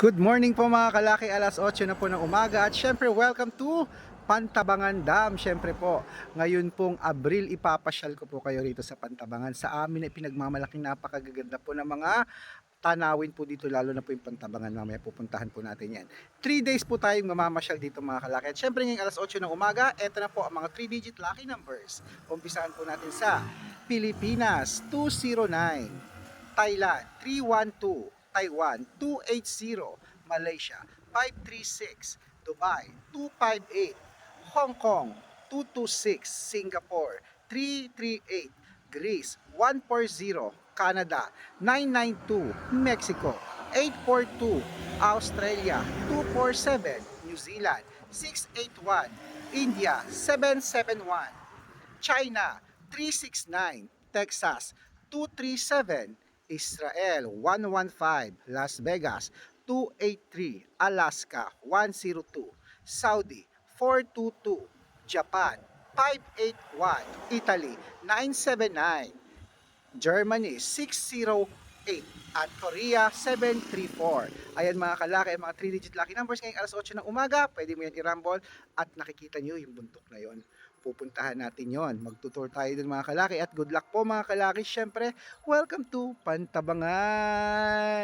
Good morning po mga kalaki, alas 8 na po ng umaga at syempre welcome to Pantabangan Dam. Syempre po, ngayon pong Abril ipapasyal ko po kayo rito sa Pantabangan. Sa amin ay pinagmamalaking napakagaganda po ng mga tanawin po dito lalo na po yung Pantabangan. Mamaya pupuntahan po natin yan. 3 days po tayong mamamasyal dito mga kalaki. At syempre ngayong alas 8 ng umaga, eto na po ang mga 3 digit lucky numbers. Umpisahan po natin sa Pilipinas 209, Thailand 312, Taiwan 280, Malaysia 536, Dubai 258, Hong Kong 226, Singapore 338, Greece 140, Canada 992, Mexico 842, Australia 247, New Zealand 681, India 771, China 369, Texas 237, Israel 115, Las Vegas 283, Alaska 102, Saudi 422, Japan 581, Italy 979, Germany 608 at Korea 734. Ayan mga kalaki, mga 3-digit lucky numbers ngayong alas 8 ng umaga. Pwede mo yan i-rumble at nakikita nyo yung bundok na yon. Pupuntahan natin yon. Magtutour tayo dun mga kalaki at good luck po mga kalaki. Syempre, welcome to Pantabangan!